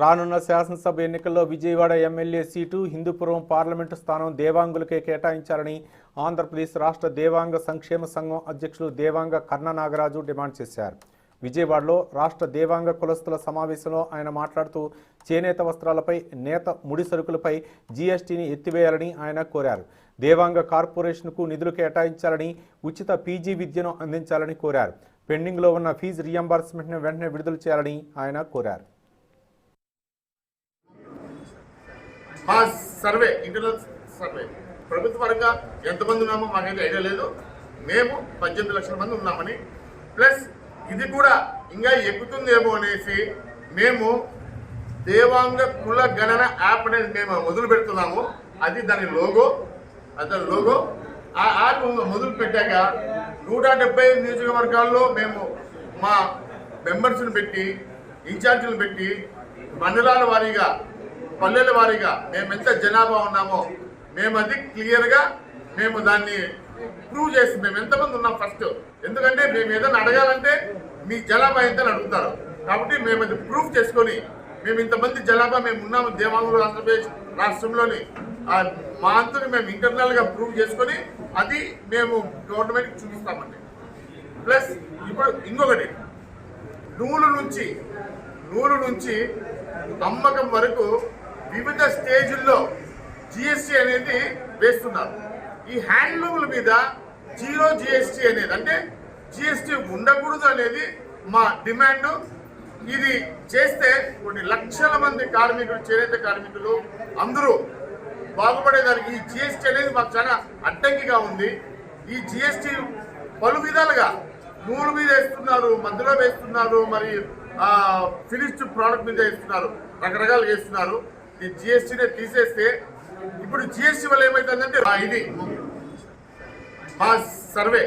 రానున్న శాసనసభ ఎన్నికల్లో Vijayawada MLA seat Hindupuram parliament స్థానం దేవాంగులకే కేటాయించాలని ఆంధ్రప్రదేశ్ రాష్ట్ర దేవాంగ సంక్షేమ సంఘం అధ్యక్షులు దేవాంగ కర్ణ నాగరాజు డిమాండ్ చేశారు. విజయవాడలో రాష్ట్ర దేవాంగ కులస్తుల సమావేశంలో ఆయన మాట్లాడుతూ చేనేత వస్త్రాలపై నేత ముడి సరుకులపై జీఎస్టీని ఎత్తివేయాలని ఆయన కోరారు. దేవాంగ కార్పొరేషన్కు నిధులు కేటాయించాలని ఉచిత పీజీ విద్యను అందించాలని కోరారు. పెండింగ్లో ఉన్న ఫీజు రియంబర్స్మెంట్ను వెంటనే విడుదల చేయాలని ఆయన కోరారు. మా సర్వే ఇంటర్నల్ సర్వే. ప్రభుత్వ పరంగా ఎంతమంది ఉన్నామో మాకైతే ఐడియా లేదు. మేము పద్దెనిమిది లక్షల మంది ఉన్నామని. ప్లస్ ఇది కూడా ఇంకా ఎక్కుతుందేమో అనేసి మేము దేవాంగ కుల గణన యాప్ అనేది మేము మొదలు పెడుతున్నాము. అది దాని లోగో అది దాని లోగో. ఆ యాప్ మొదలు పెట్టాక నూట డెబ్బై నియోజకవర్గాల్లో మేము మా మెంబర్స్ని పెట్టి ఇన్ఛార్జీలు పెట్టి మండలాల వారీగా పల్లెల వారీగా మేము ఎంత జనాభా ఉన్నామో మేము అది క్లియర్గా మేము దాన్ని ప్రూవ్ చేసి మేము ఎంతమంది ఉన్నాం ఫస్ట్ ఎందుకంటే మేము ఏదైనా అడగాలంటే మీ జనాభా ఎంత అని అడుగుతారు. కాబట్టి మేము అది ప్రూఫ్ చేసుకొని మేము ఇంతమంది జనాభా మేము ఉన్నాము దేవాంగులు ఆంధ్రప్రదేశ్ రాష్ట్రంలోని మా అంతని మేము ఇంటర్నల్గా ప్రూవ్ చేసుకొని అది మేము గవర్నమెంట్కి చూపిస్తామండి. ప్లస్ ఇప్పుడు ఇంకొకటి నూలు నుంచి నూలు నుంచి అమ్మకం వరకు వివిధ స్టేజుల్లో జిఎస్టీ అనేది వేస్తున్నారు. ఈ హ్యాండ్లూమ్ల మీద జీరో జిఎస్టీ అనేది అంటే జిఎస్టీ ఉండకూడదు అనేది మా డిమాండ్. ఇది చేస్తే కొన్ని లక్షల మంది కార్మికులు చేనేత కార్మికులు అందరూ బాగుపడేదానికి ఈ జిఎస్టీ అనేది మాకు చాలా అడ్డంకిగా ఉంది. ఈ జిఎస్టీ పలు విధాలుగా నూనె మీద వేస్తున్నారు మధ్యలో వేస్తున్నారు మరి ఫినిష్డ్ ప్రోడక్ట్ మీద వేస్తున్నారు రకరకాలు వేస్తున్నారు. ఈ జిఎస్టీనే తీసేస్తే ఇప్పుడు జిఎస్టీ వల్ల ఏమైతుందంటే ఆ, ఇది మా సర్వే.